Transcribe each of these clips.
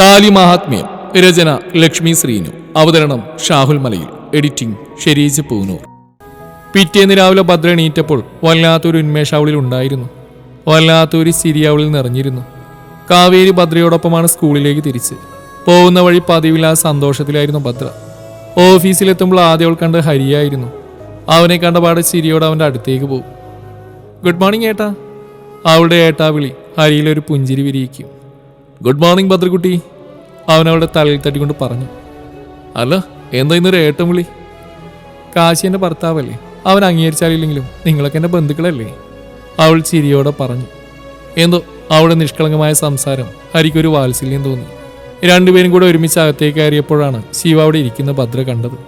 താലി മഹാത്മ്യം രചന ലക്ഷ്മി ശ്രീനു അവതരണം ഷാഹുൽ മലയിൽ എഡിറ്റിംഗ് ഷെരീജ് പൂനൂർ. പിറ്റേന്ന് രാവിലെ ഭദ്ര എണീറ്റപ്പോൾ വല്ലാത്തൊരു ഉന്മേഷ അവളിൽ ഉണ്ടായിരുന്നു. വല്ലാത്തൊരു ചിരി അവളിൽ നിറഞ്ഞിരുന്നു. കാവേരി ഭദ്രയോടൊപ്പമാണ് സ്കൂളിലേക്ക് തിരിച്ച്. പോകുന്ന വഴി പതിവില്ലാ സന്തോഷത്തിലായിരുന്നു ഭദ്ര. ഓഫീസിലെത്തുമ്പോൾ ആദ്യം അവൾ കണ്ട് ഹരിയായിരുന്നു. അവനെ കണ്ടപാടെ ചിരിയോടെ അവന്റെ അടുത്തേക്ക് പോകും ഗുഡ് മോർണിംഗ് ഏട്ടാ. അവളുടെ ഏട്ടാ വിളി ഹരിയിലൊരു പുഞ്ചിരി വിരിയിക്കും. ഗുഡ് മോർണിംഗ് ഭദ്രകുട്ടി അവൻ അവളുടെ തലയിൽ തട്ടിക്കൊണ്ട് പറഞ്ഞു. അല്ല എന്താ ഇന്നൊരു ഏട്ടം വിളി? കാശി എന്റെ ഭർത്താവല്ലേ അവൻ അംഗീകരിച്ചാലില്ലെങ്കിലും നിങ്ങളൊക്കെ എന്റെ ബന്ധുക്കളല്ലേ അവൾ ചിരിയോടെ പറഞ്ഞു. എന്തോ അവളുടെ നിഷ്കളങ്കമായ സംസാരം ഹരിക്കൊരു വാത്സല്യം തോന്നി. രണ്ടുപേരും കൂടെ ഒരുമിച്ച് അകത്തേക്ക് കയറിയപ്പോഴാണ് ശിവ അവിടെ ഇരിക്കുന്ന ഭദ്ര കണ്ടത്.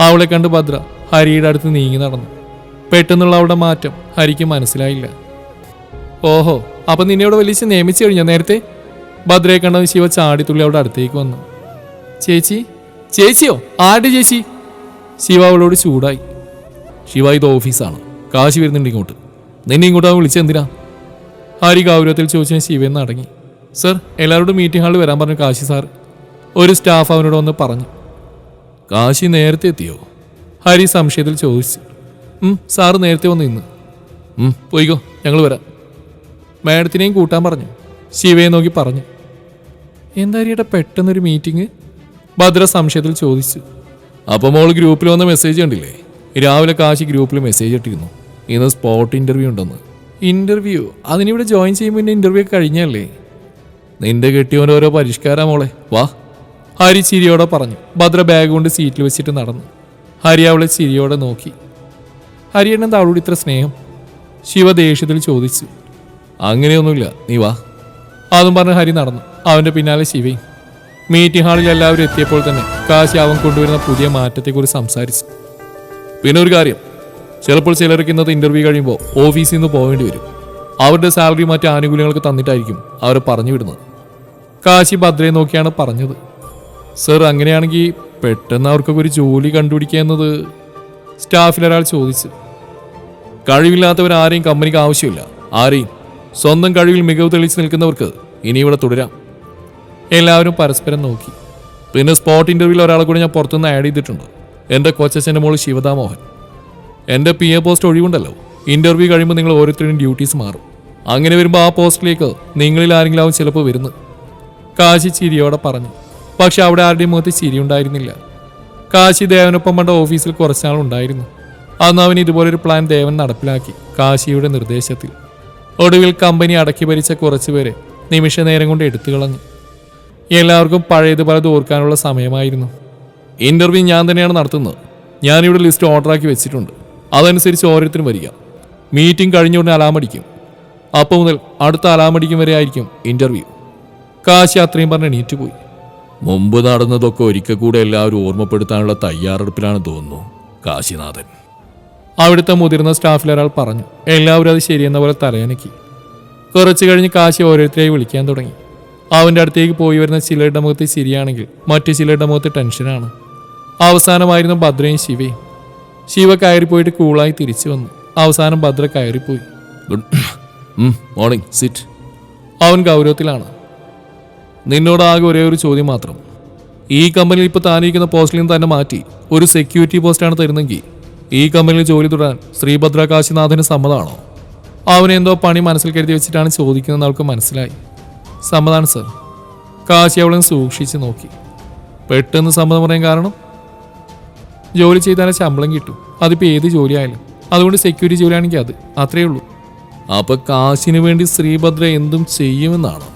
അവളെ കണ്ട് ഭദ്ര ഹരിയുടെ അടുത്ത് നീങ്ങി നടന്നു. പെട്ടെന്നുള്ള അവളുടെ മാറ്റം ഹരിക്ക് മനസ്സിലായില്ല. ഓഹോ അപ്പൊ നിന്നെ ഇവിടെ വലിച്ച് നിയമിച്ചു കഴിഞ്ഞോ നേരത്തെ? ഭദ്രയെ കണ്ടത് ശിവ ചാടിത്തുള്ളി അവിടെ അടുത്തേക്ക് വന്നു. ചേച്ചി ചേച്ചിയോ? ആരുടെ ചേച്ചി? ശിവ അവളോട് ചൂടായി. ശിവ ഇത് ഓഫീസാണ്. കാശ് വരുന്നുണ്ട് ഇങ്ങോട്ട്. നിന്നെ ഇങ്ങോട്ട് അവൻ വിളിച്ചെന്തിനാ ഹരി ഗൗരവത്തിൽ ചോദിച്ച ശിവൻ അടങ്ങി. സർ എല്ലാവരോടും മീറ്റിംഗ് ഹാളിൽ വരാൻ പറഞ്ഞു കാശി സാർ. ഒരു സ്റ്റാഫ് അവനോട് വന്ന് പറഞ്ഞു. കാശി നേരത്തെ എത്തിയോ? ഹരി സംശയത്തിൽ ചോദിച്ചു. സാറ് നേരത്തെ വന്ന് ഇന്ന് പോയിക്കോ ഞങ്ങൾ വരാം. മാഡത്തിനെയും കൂട്ടാൻ പറഞ്ഞു. ശിവയെ നോക്കി പറഞ്ഞു. എന്താ ഹരിയുടെ പെട്ടെന്നൊരു മീറ്റിംഗ്? ഭദ്ര സംശയത്തിൽ ചോദിച്ചു. അപ്പോൾ മോൾ ഗ്രൂപ്പിൽ വന്ന മെസ്സേജ് കണ്ടില്ലേ? രാവിലെ കാശി ഗ്രൂപ്പിൽ മെസ്സേജ് ഇട്ടിരുന്നു. ഇന്ന് സ്പോട്ട് ഇന്റർവ്യൂ ഉണ്ടെന്ന്. ഇന്റർവ്യൂ അതിനിവിടെ ജോയിൻ ചെയ്യുമ്പോൾ എന്റെ ഇന്റർവ്യൂ ഒക്കെ കഴിഞ്ഞല്ലേ? നിന്റെ കെട്ടിയോന്റെ ഓരോ പരിഷ്കാര മോളെ. വാ. ഹരി ചിരിയോടെ പറഞ്ഞു. ഭദ്ര ബാഗ് കൊണ്ട് സീറ്റിൽ വെച്ചിട്ട് നടന്നു. ഹരി അവളെ ചിരിയോടെ നോക്കി. ഹരി എന്നെന്താ അവളോട് ഇത്ര സ്നേഹം? ശിവ ദേഷ്യത്തിൽ ചോദിച്ചു. അങ്ങനെയൊന്നുമില്ല. നീ വാ. അതും പറഞ്ഞ് ഹരി നടന്നു. അവന്റെ പിന്നാലെ ശിവയും. മീറ്റിംഗ് ഹാളിൽ എല്ലാവരും എത്തിയപ്പോൾ തന്നെ കാശി അവൻ കൊണ്ടുവരുന്ന പുതിയ മാറ്റത്തെക്കുറിച്ച് സംസാരിച്ചു. പിന്നെ ഒരു കാര്യം. ചിലപ്പോൾ ചിലർക്ക് ഇന്നത്തെ ഇന്റർവ്യൂ കഴിയുമ്പോൾ ഓഫീസിൽ നിന്ന് പോകേണ്ടി വരും. അവരുടെ സാലറി മറ്റ് ആനുകൂല്യങ്ങൾക്ക് തന്നിട്ടായിരിക്കും അവർ പറഞ്ഞു വിടുന്നത്. കാശി ഭദ്രയെ നോക്കിയാണ് പറഞ്ഞത്. സർ അങ്ങനെയാണെങ്കിൽ പെട്ടെന്ന് അവർക്കൊക്കെ ഒരു ജോലി കണ്ടുപിടിക്കുക എന്നത് സ്റ്റാഫിലൊരാൾ ചോദിച്ചു. കഴിവില്ലാത്തവരാരെയും കമ്പനിക്ക് ആവശ്യമില്ല. ആരെയും? സ്വന്തം കഴിവിൽ മികവ് തെളിച്ച് നിൽക്കുന്നവർക്ക് ഇനി ഇവിടെ തുടരാം. എല്ലാവരും പരസ്പരം നോക്കി. പിന്നെ സ്പോട്ട് ഇന്റർവ്യൂവിൽ ഒരാളെ കൂടി ഞാൻ പുറത്തുനിന്ന് ആഡ് ചെയ്തിട്ടുണ്ട്. എന്റെ കൊച്ചച്ഛന്റെ മോൾ ശിവദാ മോഹൻ എന്റെ പി എ പോസ്റ്റ് ഒഴിവുണ്ടല്ലോ. ഇന്റർവ്യൂ കഴിയുമ്പോൾ നിങ്ങൾ ഓരോരുത്തരുടെയും ഡ്യൂട്ടീസ് മാറും. അങ്ങനെ വരുമ്പോൾ ആ പോസ്റ്റിലേക്ക് നിങ്ങളിൽ ആരെങ്കിലും ആവും ചിലപ്പോൾ വരുന്നു കാശി ചിരിയോടെ പറഞ്ഞു. പക്ഷെ അവിടെ ആരുടെയും മുഖത്ത് ചിരി ഉണ്ടായിരുന്നില്ല. കാശി ദേവനൊപ്പം പണ്ട ഓഫീസിൽ കുറച്ചാളുണ്ടായിരുന്നു. അന്ന് അവൻ ഇതുപോലൊരു പ്ലാൻ ദേവൻ നടപ്പിലാക്കി കാശിയുടെ നിർദ്ദേശത്തിൽ. ഒടുവിൽ കമ്പനി അടക്കി ഭരിച്ച കുറച്ചുപേരെ നിമിഷ നേരം കൊണ്ട് എടുത്തു കളഞ്ഞു. എല്ലാവർക്കും പഴയതുപോലെ ഓർക്കാനുള്ള സമയമായിരുന്നു. ഇന്റർവ്യൂ ഞാൻ തന്നെയാണ് നടത്തുന്നത്. ഞാനിവിടെ ലിസ്റ്റ് ഓർഡറാക്കി വെച്ചിട്ടുണ്ട്. അതനുസരിച്ച് ഓരോരുത്തരും വരിക. മീറ്റിംഗ് കഴിഞ്ഞ ഉടനെ അലാമടിക്കും അപ്പോൾ മുതൽ അടുത്ത അലാമടിക്കും വരെ ആയിരിക്കും ഇന്റർവ്യൂ കാശി അത്രയും പറഞ്ഞ് എണീറ്റ് പോയി. മുമ്പ് നടന്നതൊക്കെ ഒരിക്കൽ കൂടെ എല്ലാവരും ഓർമ്മപ്പെടുത്താനുള്ള തയ്യാറെടുപ്പിലാണ് തോന്നുന്നു കാശിനാഥൻ. അവിടുത്തെ മുതിർന്ന സ്റ്റാഫിൽ ഒരാൾ പറഞ്ഞു എല്ലാവരും അത് ശരിയെന്ന പോലെ തലയനക്കി കുറച്ചു കഴിഞ്ഞ് കാശി ഓരോരുത്തരെയും വിളിക്കാൻ തുടങ്ങി. അവന്റെ അടുത്തേക്ക് പോയി വരുന്ന ചിലരുടെ മുഖത്ത് ശരിയാണെങ്കിൽ മറ്റു ചിലരുടെ മുഖത്ത് ടെൻഷനാണ്. അവസാനമായിരുന്നു ഭദ്രയും ശിവയും. ശിവ കയറിപ്പോയിട്ട് കൂളായി തിരിച്ചു വന്നു. അവസാനം ഭദ്ര കയറിപ്പോയി. ഗുഡ്. മോർണിംഗ്. സിറ്റ്. അവൻ ഗൗരവത്തിലാണ്. നിന്നോട് ആകെ ഒരേ ഒരു ചോദ്യം മാത്രം. ഈ കമ്പനിയിൽ ഇപ്പോൾ താനിരിക്കുന്ന പോസ്റ്റിൽ നിന്ന് തന്നെ മാറ്റി ഒരു സെക്യൂരിറ്റി പോസ്റ്റാണ് തരുന്നെങ്കിൽ ഈ കമ്പനിയിൽ ജോലി തുടരാൻ ശ്രീഭദ്ര കാശിനാഥന് സമ്മതമാണോ അവനെന്തോ പണി മനസ്സിൽ കരുതി വെച്ചിട്ടാണ് ചോദിക്കുന്നത് അവൾക്ക് മനസ്സിലായി. സമ്മതമാണ് സർ. കാശി അവളെ സൂക്ഷിച്ച് നോക്കി. പെട്ടെന്ന് സമ്മതം പറയാൻ കാരണം? ജോലി ചെയ്താലേ ശമ്പളം കിട്ടും. അതിപ്പോൾ ഏത് ജോലിയായാലും. അതുകൊണ്ട് സെക്യൂരിറ്റി ജോലിയാണെങ്കിൽ അത്. അത്രയേ ഉള്ളൂ. അപ്പൊ കാശിന് വേണ്ടി ശ്രീഭദ്ര എന്തും ചെയ്യുമെന്നാണോ?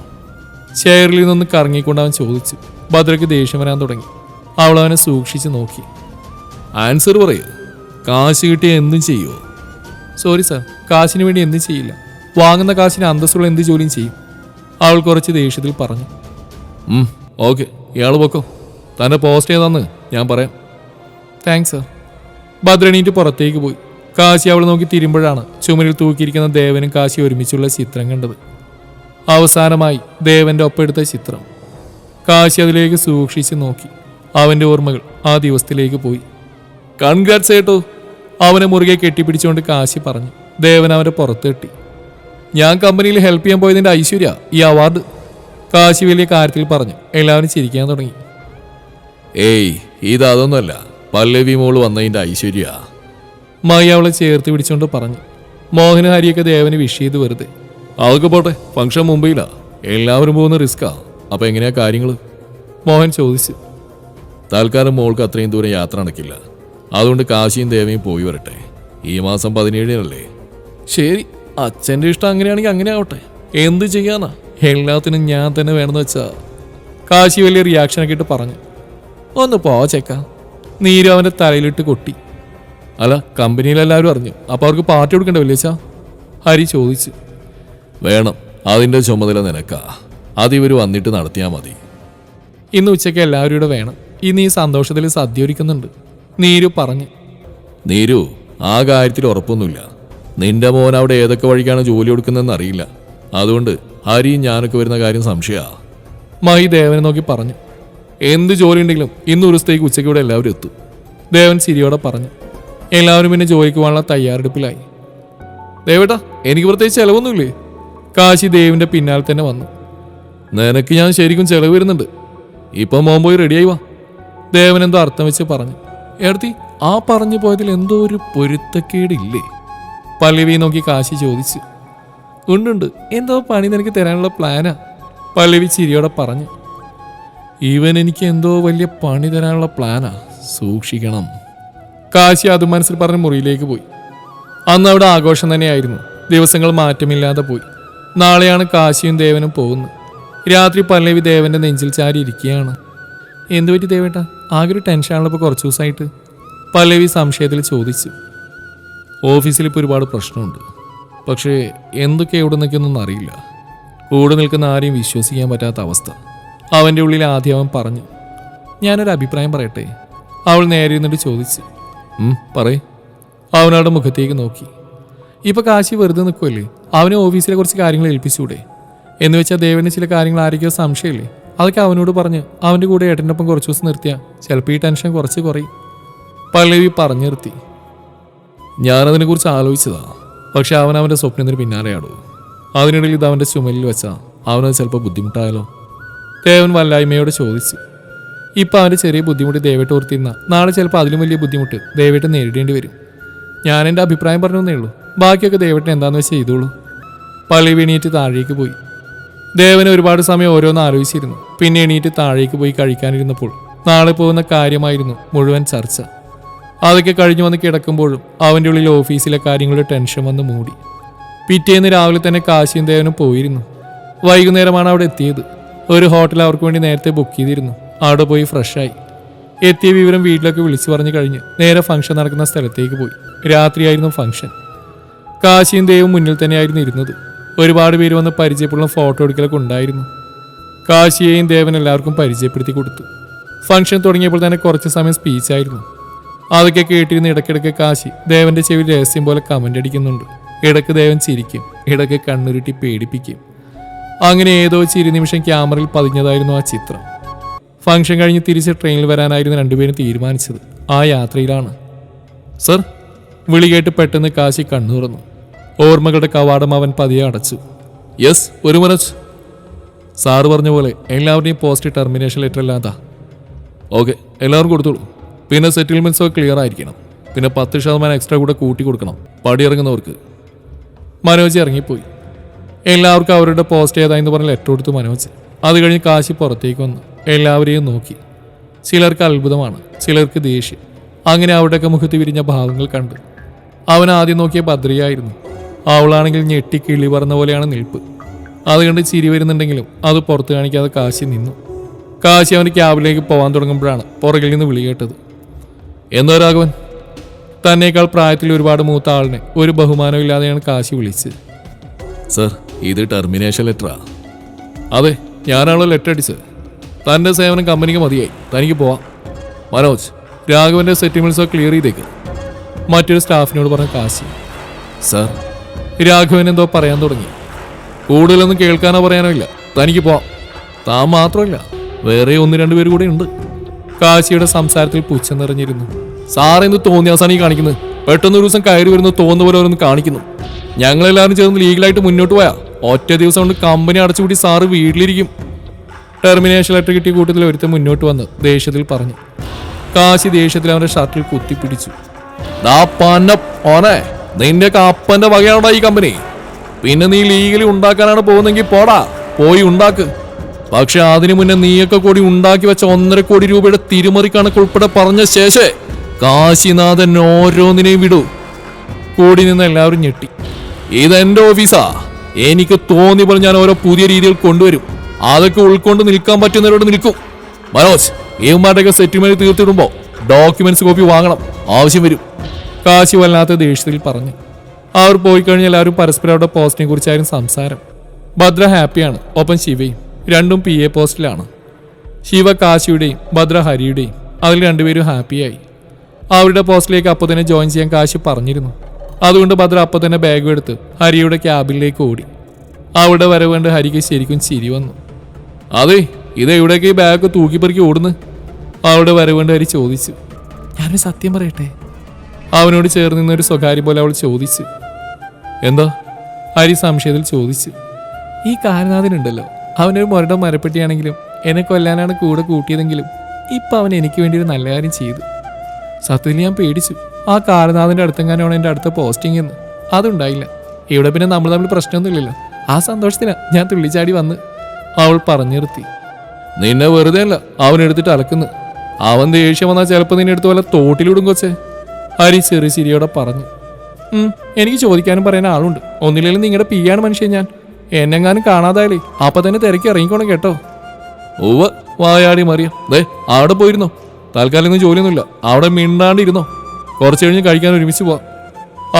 ചെയറിൽ നിന്ന് കറങ്ങിക്കൊണ്ട് അവൻ ചോദിച്ചു. ഭദ്രയ്ക്ക് ദേഷ്യം വരാൻ തുടങ്ങി. അവൾ അവനെ സൂക്ഷിച്ച് നോക്കി. ആൻസർ പറയൂ. കാശ് കിട്ടിയ എന്തും ചെയ്യുമോ സോറി സാർ കാശിന് വേണ്ടി എന്തും ചെയ്യില്ല. വാങ്ങുന്ന കാശിന് അന്തസ്സുള്ള എന്ത് ജോലിയും ചെയ്യും? അവൾ കുറച്ച് ദേഷ്യത്തിൽ പറഞ്ഞു. ഓക്കെ ഇയാൾ പൊക്കോ. തന്റെ പോസ്റ്റ് ചെയ്താന്ന് ഞാൻ പറയാം. താങ്ക്സ് സാർ ഭദ്രണീറ്റ് പുറത്തേക്ക് പോയി. കാശി അവൾ നോക്കി തിരുമ്പോഴാണ് ചുമരിൽ തൂക്കിയിരിക്കുന്ന ദേവനും കാശി ഒരുമിച്ചുള്ള ചിത്രം കണ്ടത്. അവസാനമായി ദേവന്റെ ഒപ്പെടുത്ത ചിത്രം. കാശി അതിലേക്ക് സൂക്ഷിച്ച് നോക്കി. അവന്റെ ഓർമ്മകൾ ആ ദിവസത്തിലേക്ക് പോയി. കൺഗ്രാറ്റ്സ് ഏട്ടോ അവനെ മുറുകെ കെട്ടിപ്പിടിച്ചുകൊണ്ട് കാശി പറഞ്ഞു. ദേവൻ അവരെ പുറത്ത് കെട്ടി. ഞാൻ കമ്പനിയിൽ ഹെൽപ്പ് ചെയ്യാൻ പോയതിന്റെ ഐശ്വര്യ ഈ അവാർഡ്. കാശി വലിയ കാര്യത്തിൽ പറഞ്ഞു. എല്ലാവരും ചിരിക്കാൻ തുടങ്ങി. ഏയ് ഇതൊന്നുമല്ല പല്ലവി മോൾ വന്നതിന്റെ ഐശ്വര്യ. മൈ അവളെ ചേർത്ത് പിടിച്ചുകൊണ്ട് പറഞ്ഞു. മോഹന ഹരിയൊക്കെ ദേവന് വിഷ് ചെയ്ത് വെറുതെ. അതൊക്കെ പോട്ടെ ഫംഗ്ഷൻ മുംബൈയിലാ. എല്ലാവരും പോകുന്ന റിസ്ക്കാ. അപ്പൊ എങ്ങനെയാ കാര്യങ്ങൾ മോഹൻ ചോദിച്ചു. തൽക്കാലം മോൾക്ക് അത്രയും ദൂരം യാത്ര നടക്കില്ല. അതുകൊണ്ട് കാശിയും ദേവയും പോയി വരട്ടെ. ഈ മാസം പതിനേഴിനല്ലേ? ശരി അച്ഛന്റെ ഇഷ്ടം അങ്ങനെയാണെങ്കിൽ അങ്ങനെ ആവട്ടെ. എന്ത് ചെയ്യാനാ? എല്ലാത്തിനും ഞാൻ തന്നെ വേണമെന്ന് വെച്ചാ. കാശി വലിയ റിയാക്ഷനൊക്കെ ഇട്ട് പറഞ്ഞു. ഒന്ന് പോ ചെക്ക. നീരു അവന്റെ തലയിലിട്ട് കൊട്ടി. അല്ല കമ്പനിയിലെല്ലാവരും അറിഞ്ഞു. അപ്പോൾ അവർക്ക് പാർട്ടി കൊടുക്കണ്ട വലിയച്ചാ? ഹരി ചോദിച്ചു. വേണം അതിന്റെ ചുമതല നിനക്കാ. അതിവർ വന്നിട്ട് നടത്തിയാൽ മതി. ഇന്ന് ഉച്ചയ്ക്ക് എല്ലാവരും ഇവിടെ വേണം. ഇന്ന് ഈ സന്തോഷത്തിൽ സദ്യ ഒരുക്കുന്നുണ്ട്. നീരു പറഞ്ഞു. നീരു ആ കാര്യത്തിൽ ഉറപ്പൊന്നുമില്ല. നിന്റെ മോൻ അവിടെ ഏതൊക്കെ വഴിക്കാണ് ജോലി കൊടുക്കുന്നതെന്ന് അറിയില്ല. അതുകൊണ്ട് ഹരിയും ഞാനൊക്കെ വരുന്ന കാര്യം സംശയാ. മഹി ദേവനെ നോക്കി പറഞ്ഞു. എന്ത് ജോലി ഉണ്ടെങ്കിലും ഇന്ന് ഒരു ദിവസത്തേക്ക് ഉച്ചയ്ക്ക് ഇവിടെ എല്ലാവരും എത്തും. ദേവൻ ചിരിയോടെ പറഞ്ഞു. എല്ലാവരും പിന്നെ ജോലിക്ക് പോകാനുള്ള തയ്യാറെടുപ്പിലായി. ദേവേട്ടാ എനിക്ക് പ്രത്യേകിച്ച് ചെലവൊന്നുമില്ലേ? കാശി ദേവിന്റെ പിന്നാലെ തന്നെ വന്നു. നിനക്ക് ഞാൻ ശരിക്കും ചെലവ് വരുന്നുണ്ട്. ഇപ്പൊ മോൻ പോയി റെഡിയായി വാ. ദേവൻ എന്തോ അർത്ഥം വെച്ച് പറഞ്ഞു. ഏടത്തി ആ പറഞ്ഞു പോയതിൽ എന്തോ ഒരു പൊരുത്തക്കേടില്ലേ? പല്ലവി നോക്കി കാശി ചോദിച്ചു. ഉണ്ടുണ്ട് എന്തോ പണി നിനക്ക് തരാനുള്ള പ്ലാനാ? പല്ലവി ചിരിയോടെ പറഞ്ഞു. ഇവൻ എനിക്ക് എന്തോ വലിയ പണി തരാനുള്ള പ്ലാനാ സൂക്ഷിക്കണം. കാശി അത് മനസ്സിൽ പറഞ്ഞ് മുറിയിലേക്ക് പോയി. അന്ന് അവിടെ ആഘോഷം തന്നെയായിരുന്നു. ദിവസങ്ങൾ മാറ്റമില്ലാതെ പോയി. നാളെയാണ് കാശിയും ദേവനും പോകുന്നത്. രാത്രി പല്ലവി ദേവന്റെ നെഞ്ചിൽ ചാരി ഇരിക്കുകയാണ് എന്തു പറ്റി ദേവേട്ട? ആകെ ഒരു ടെൻഷനാണല്ലോ ഇപ്പോൾ കുറച്ച് ദിവസമായിട്ട്. പല്ലവി സംശയത്തിൽ ചോദിച്ചു. ഓഫീസിൽ ഇപ്പോൾ ഒരുപാട് പ്രശ്നമുണ്ട്. പക്ഷേ എന്തൊക്കെ എവിടെ നിൽക്കുന്നൊന്നും അറിയില്ല. കൂടെ നിൽക്കുന്ന ആരെയും വിശ്വസിക്കാൻ പറ്റാത്ത അവസ്ഥ. അവന്റെ ഉള്ളിൽ ആദ്യം അവൻ പറഞ്ഞു ഞാനൊരു അഭിപ്രായം പറയട്ടെ? അവൾ നേരെ നിന്നിട്ട് ചോദിച്ചു പറയേ. അവനവളുടെ മുഖത്തേക്ക് നോക്കി. ഇപ്പോൾ കാശി വെറുതെ നിൽക്കുമല്ലേ അവനെ ഓഫീസിലെ കുറച്ച് കാര്യങ്ങൾ ഏൽപ്പിച്ചൂടെ? എന്ന് വെച്ചാൽ ദേവന് ചില കാര്യങ്ങൾ ആരൊക്കെയോ സംശയമില്ലേ അതൊക്കെ അവനോട് പറഞ്ഞ് അവന്റെ കൂടെ ഏട്ടന്റെ ഒപ്പം കുറച്ച് ദിവസം നിർത്തിയാൽ ചിലപ്പോൾ ഈ ടെൻഷൻ കുറച്ച് കുറയും. പല്ലവി പറഞ്ഞു നിർത്തി. ഞാനതിനെക്കുറിച്ച് ആലോചിച്ചതാ. പക്ഷെ അവൻ അവന്റെ സ്വപ്നത്തിന് പിന്നാലെയാടൂ. അതിനിടയിൽ ഇത് അവന്റെ ചുമലിൽ വെച്ചാ അവനത് ചിലപ്പോൾ ബുദ്ധിമുട്ടായാലോ? ദേവൻ വല്ലായ്മയോട് ചോദിച്ചു. ഇപ്പം അവന്റെ ചെറിയ ബുദ്ധിമുട്ട് ദേവേട്ട് ഓർത്തിരുന്ന. നാളെ ചിലപ്പോൾ അതിലും വലിയ ബുദ്ധിമുട്ട് ദേവേട്ട് നേരിടേണ്ടി വരും. ഞാൻ എന്റെ അഭിപ്രായം പറഞ്ഞേ ഉള്ളൂ. ബാക്കിയൊക്കെ ദേവേട്ടൻ എന്താണെന്ന് വെച്ചാൽ ചെയ്തോളൂ. പള്ളി വീണിയിട്ട് താഴേക്ക് പോയി. ദേവന് ഒരുപാട് സമയം ഓരോന്ന് ആലോചിച്ചിരുന്നു. പിന്നെ എണീറ്റ് താഴേക്ക് പോയി കഴിക്കാനിരുന്നപ്പോൾ നാളെ പോകുന്ന കാര്യമായിരുന്നു മുഴുവൻ ചർച്ച. അതൊക്കെ കഴിഞ്ഞു വന്ന് കിടക്കുമ്പോഴും അവന്റെ ഉള്ളിൽ ഓഫീസിലെ കാര്യങ്ങളുടെ ടെൻഷൻ വന്ന് മൂടി. പിറ്റേന്ന് രാവിലെ തന്നെ കാശിയും ദേവനും പോയിരുന്നു. വൈകുന്നേരമാണ് അവിടെ എത്തിയത്. ഒരു ഹോട്ടൽ അവർക്ക് വേണ്ടി നേരത്തെ ബുക്ക് ചെയ്തിരുന്നു. അവിടെ പോയി ഫ്രഷായി എത്തിയ വിവരം വീട്ടിലൊക്കെ വിളിച്ചു പറഞ്ഞു കഴിഞ്ഞ് നേരെ ഫംഗ്ഷൻ നടക്കുന്ന സ്ഥലത്തേക്ക് പോയി. രാത്രിയായിരുന്നു ഫംഗ്ഷൻ കാശിയും ദേവും മുന്നിൽ തന്നെയായിരുന്നു ഇരുന്നത്. ഒരുപാട് പേര് വന്ന് പരിചയപ്പെടുന്ന ഫോട്ടോ എടുക്കലൊക്കെ ഉണ്ടായിരുന്നു. കാശിയെയും ദേവൻ എല്ലാവർക്കും പരിചയപ്പെടുത്തി കൊടുത്തു. ഫംഗ്ഷൻ തുടങ്ങിയപ്പോൾ തന്നെ കുറച്ച് സമയം സ്പീച്ചായിരുന്നു അതൊക്കെ കേട്ടിരുന്ന് ഇടയ്ക്കിടയ്ക്ക് കാശി ദേവന്റെ ചെവി രഹസ്യം പോലെ കമന്റ് അടിക്കുന്നുണ്ട്. ഇടയ്ക്ക് ദേവൻ ചിരിക്കും ഇടയ്ക്ക് കണ്ണുരുട്ടി പേടിപ്പിക്കും. അങ്ങനെ ഏതോ ചിരി നിമിഷം ക്യാമറയിൽ പതിഞ്ഞതായിരുന്നു ആ ചിത്രം. ഫംഗ്ഷൻ കഴിഞ്ഞ് തിരിച്ച് ട്രെയിനിൽ വരാനായിരുന്നു രണ്ടുപേരും തീരുമാനിച്ചത്. ആ യാത്രയിലാണ്. സർ വിളി കേട്ട് പെട്ടെന്ന് കാശി കണ്ണു തുറന്നു ഓർമ്മകളുടെ കവാടം അവൻ പതിയെ അടച്ചു. യെസ് ഒരു മനസ് സാറ് പറഞ്ഞ പോലെ എല്ലാവരുടെയും പോസ്റ്റ് ടെർമിനേഷൻ ലെറ്റർ അല്ലാതാ. ഓക്കെ എല്ലാവരും കൊടുത്തോളൂ. പിന്നെ സെറ്റിൽമെന്റ്സ് ഒക്കെ ക്ലിയർ ആയിരിക്കണം. പിന്നെ പത്ത് ശതമാനം എക്സ്ട്രാ കൂടെ കൂട്ടി കൊടുക്കണം. പടിയിറങ്ങുന്നവർക്ക് മനോജ് ഇറങ്ങിപ്പോയി. എല്ലാവർക്കും അവരുടെ പോസ്റ്റ് ഏതായെന്ന് പറഞ്ഞ് ലെറ്റർ കൊടുത്തു മനോജ്. അത് കഴിഞ്ഞ് കാശി പുറത്തേക്ക് വന്നു. എല്ലാവരെയും നോക്കി. ചിലർക്ക് അത്ഭുതമാണ് ചിലർക്ക് ദേഷ്യം. അങ്ങനെ അവിടെയൊക്കെ മുഖത്ത് വിരിഞ്ഞ ഭാവങ്ങൾ കണ്ടു. അവൻ ആദ്യം നോക്കിയ ഭദ്രയായിരുന്നു. അവളാണെങ്കിൽ ഞെട്ടി കിളി പറഞ്ഞ പോലെയാണ് നിൽപ്പ്. അത് കണ്ട് ചിരി വരുന്നുണ്ടെങ്കിലും അത് പുറത്ത് കാണിക്കാതെ കാശി നിന്നു. കാശി അവന് ക്യാബിലേക്ക് പോകാൻ തുടങ്ങുമ്പോഴാണ് പുറകിൽ നിന്ന് വിളി കേട്ടത്. എന്താ രാഘവൻ? തന്നേക്കാൾ പ്രായത്തിൽ ഒരുപാട് മൂത്ത ആളിനെ ഒരു ബഹുമാനമില്ലാതെയാണ് കാശി വിളിച്ചത്. സർ ഇത് ടെർമിനേഷൻ ലെറ്ററാ. അതെ ഞാനാണല്ലോ ലെറ്റർ അടിച്ചത്. തന്റെ സേവനം കമ്പനിക്ക് മതിയായി. തനിക്ക് പോവാം. മനോജ് രാഘവന്റെ സെറ്റിൽമെന്റ്സ് ക്ലിയർ ചെയ്തേക്ക്. മറ്റൊരു സ്റ്റാഫിനോട് പറഞ്ഞ കാശി. സർ രാഘവൻ എന്തോ പറയാൻ തുടങ്ങി. കൂടുതലൊന്നും കേൾക്കാനോ പറയാനോ ഇല്ല. തനിക്ക് പോവാം. താൻ മാത്രമല്ല വേറെ ഒന്ന് രണ്ട് പേര് കൂടെ ഉണ്ട്. കാശിയുടെ സംസാരത്തിൽ പുച്ഛം നിറഞ്ഞിരുന്നു. സാറെന്ന് തോന്നിയാസാണ് ഈ കാണിക്കുന്നത്? പെട്ടെന്ന് ഒരു ദിവസം കയറി വരുന്നു തോന്നുന്ന പോലെ ഓരോന്ന് കാണിക്കുന്നു. ഞങ്ങളെല്ലാവരും ചേർന്ന് ലീഗലായിട്ട് മുന്നോട്ട് പോയാ. ഒറ്റ ദിവസം കൊണ്ട് കമ്പനി അടച്ചുകൂടി സാറ് വീട്ടിലിരിക്കും. ടെർമിനേഷൻ ലെറ്റർ കിട്ടിയ കൂട്ടത്തിൽ ഒരുത്തൻ മുന്നോട്ട് വന്ന് ദേഷ്യത്തിൽ പറഞ്ഞു. കാശി ദേഷ്യത്തിൽ അവന്റെ ഷർട്ടിൽ കുത്തിപ്പിടിച്ചു. ദാ പന്ന നിന്റെ കപ്പന്റെ വകയാണോടാ ഈ കമ്പനി? പിന്നെ നീ ലീഗലി ഉണ്ടാക്കാനാണ് പോകുന്നെങ്കിൽ പോടാ പോയി ഉണ്ടാക്ക്. പക്ഷെ അതിനു മുന്നേ നീയൊക്കെ കൂടി ഉണ്ടാക്കി വെച്ച ഒന്നര കോടി രൂപയുടെ തിരുമറി കണക്ക് ഉൾപ്പെടെ പറഞ്ഞ ശേഷേ കാശിനാഥൻ ഓരോന്നിനെയും വിടൂ. കൂടി നിന്ന് എല്ലാവരും ഞെട്ടി. ഇതെന്റെ ഓഫീസാ. എനിക്ക് തോന്നി പോലെ ഞാൻ ഓരോ പുതിയ രീതികൾ കൊണ്ടുവരും. അതൊക്കെ ഉൾക്കൊണ്ട് നിൽക്കാൻ പറ്റുന്നവരോട് നിൽക്കും. മനോജ് ഇവന്മാരുടെയൊക്കെ സെറ്റിൽമെന്റ് തീർത്തിടുമ്പോ ഡോക്യുമെന്റ്സ് കോപ്പി വാങ്ങണം. ആവശ്യം വരും. കാശി വല്ലാത്ത ദേഷ്യത്തിൽ പറഞ്ഞു. അവർ പോയി കഴിഞ്ഞാൽ എല്ലാവരും പരസ്പരം അവരുടെ പോസ്റ്റിനെ കുറിച്ചായിരുന്നു സംസാരം. ഭദ്ര ഹാപ്പിയാണ് ഒപ്പം ശിവയും. രണ്ടും പി എ പോസ്റ്റിലാണ്. ശിവ കാശിയുടെയും ഭദ്ര ഹരിയുടെയും അതിൽ രണ്ടുപേരും ഹാപ്പിയായി. അവരുടെ പോസ്റ്റിലേക്ക് അപ്പോൾ തന്നെ ജോയിൻ ചെയ്യാൻ കാശി പറഞ്ഞിരുന്നു. അതുകൊണ്ട് ഭദ്ര അപ്പോൾ തന്നെ ബാഗ് എടുത്ത് ഹരിയുടെ ക്യാബിനിലേക്ക് ഓടി. അവിടെ വരവ് ഹരിക്ക് ശരിക്കും ചിരി വന്നു. അതെ ഇത് എവിടേക്ക് ഈ ബാഗ് തൂക്കിപ്പറിക്കി ഓടുന്നു? അവിടെ വരവ് ഹരി ചോദിച്ചു. ഞാനൊരു സത്യം പറയട്ടെ? അവനോട് ചേർന്ന് നിന്നൊരു സ്വകാര്യ പോലെ അവൾ ചോദിച്ചു. എന്താ? ഹരി സംശയത്തിൽ ചോദിച്ചു. ഈ കാരനാഥനുണ്ടല്ലോ. അവനൊരു മുരട മരപ്പെട്ടിയാണെങ്കിലും എന്നെ കൊല്ലാനാണ് കൂടെ കൂട്ടിയതെങ്കിലും ഇപ്പം അവൻ എനിക്ക് വേണ്ടി ഒരു നല്ല കാര്യം ചെയ്തു. സത്യത്തിൽ ഞാൻ പേടിച്ചു. ആ കാരനാഥന്റെ അടുത്തെങ്ങാനാണ് എന്റെ അടുത്ത പോസ്റ്റിംഗ് എന്ന്. അതുണ്ടായില്ല. ഇവിടെ പിന്നെ നമ്മൾ തമ്മിൽ പ്രശ്നമൊന്നുമില്ലല്ലോ. ആ സന്തോഷത്തിനാ ഞാൻ തുള്ളിച്ചാടി വന്ന്. അവൾ പറഞ്ഞു നിർത്തി. നിന്നെ വെറുതെ അല്ല അവൻ എടുത്തിട്ട് അലക്കുന്നു. അവൻ ദേഷ്യം വന്നാൽ ചിലപ്പോൾ നിന്നെ എടുത്ത് തോട്ടിലിടും കൊച്ചേ. ഹരി ചെറിയ ചിരിയോടെ പറഞ്ഞു. എനിക്ക് ചോദിക്കാനും പറയാൻ ആളുണ്ട്. ഒന്നില്ലെങ്കിലും നിങ്ങളുടെ പിയാണ് മനുഷ്യൻ ഞാൻ. എന്നെങ്ങാനും കാണാതായാലേ അപ്പൊ തന്നെ തിരക്കി ഇറങ്ങിക്കോണം കേട്ടോ. ഓവ് വായാടി മറിയാം. ദേ അവിടെ പോയിരുന്നോ? തൽക്കാലം ഒന്നും ജോലിയൊന്നുമില്ല. അവിടെ മിണ്ടാണ്ടിരുന്നോ? കുറച്ച് കഴിഞ്ഞ് കഴിക്കാൻ ഒരുമിച്ച് പോവാം.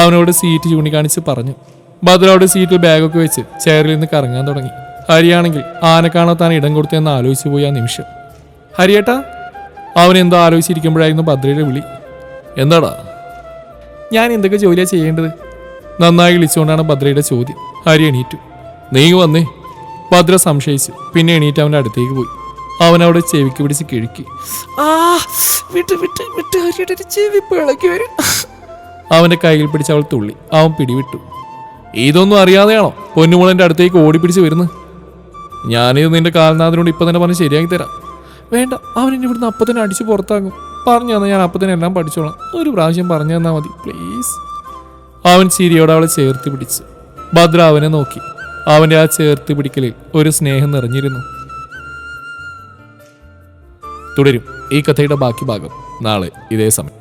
അവനോട് സീറ്റ് ചൂണ്ടിക്കാണിച്ച് പറഞ്ഞു. ഭദ്രയുടെ സീറ്റിൽ ബാഗൊക്കെ വെച്ച് ചെയറിൽ നിന്ന് കറങ്ങാൻ തുടങ്ങി. ഹരിയാണെങ്കിൽ ആന കാണാത്താൻ ഇടം കൊടുത്തെന്ന് ആലോചിച്ചു പോയി ആ നിമിഷം. ഹരിയേട്ടാ? അവൻ എന്തോ ആലോചിച്ചിരിക്കുമ്പോഴായിരുന്നു ഭദ്രയുടെ വിളി. എന്താടാ? ഞാൻ എന്തൊക്കെ ജോലിയാ ചെയ്യേണ്ടത്? നന്നായി വിളിച്ചുകൊണ്ടാണ് ഭദ്രയുടെ ചോദ്യം. ഹരി എണീറ്റു. നീ വന്നേ. ഭദ്ര സംശയിച്ച് പിന്നെ എണീറ്റ് അവന്റെ അടുത്തേക്ക് പോയി. അവൻ അവിടെ ചെവിക്ക് പിടിച്ച് കിഴുക്കി. ആ വിട്ട് വിട്ട് വിട്ട് ഹരിയുടെ ഒരു ചെവി പിളക്കി വരും. അവന്റെ കയ്യിൽ പിടിച്ച് അവൾ തുള്ളി. അവൻ പിടിവിട്ടു. ഇതൊന്നും അറിയാതെയാണോ പൊന്നുമോളെന്റെ അടുത്തേക്ക് ഓടി പിടിച്ച് വരുന്നത്? ഞാനിത് നിന്റെ കാൽനാഥനോട് ഇപ്പം തന്നെ പറഞ്ഞ് ശരിയാക്കി തരാം. വേണ്ട അവൻ എന്നെ ഇവിടുന്ന് അപ്പം തന്നെ അടിച്ച് പുറത്താക്കും. പറഞ്ഞു തന്നാൽ ഞാൻ അപ്പൊ തന്നെ എല്ലാം പഠിച്ചോളാം. ഒരു പ്രാവശ്യം പറഞ്ഞു തന്നാൽ മതി പ്ലീസ് അവൻ ചിരിയോടെ അവളെ ചേർത്ത് പിടിച്ചു. ഭദ്ര അവനെ നോക്കി. അവന്റെ ആ ചേർത്ത് പിടിക്കലിൽ ഒരു സ്നേഹം നിറഞ്ഞിരുന്നു. തുടരും. ഈ കഥയുടെ ബാക്കി ഭാഗം നാളെ ഇതേ സമയം.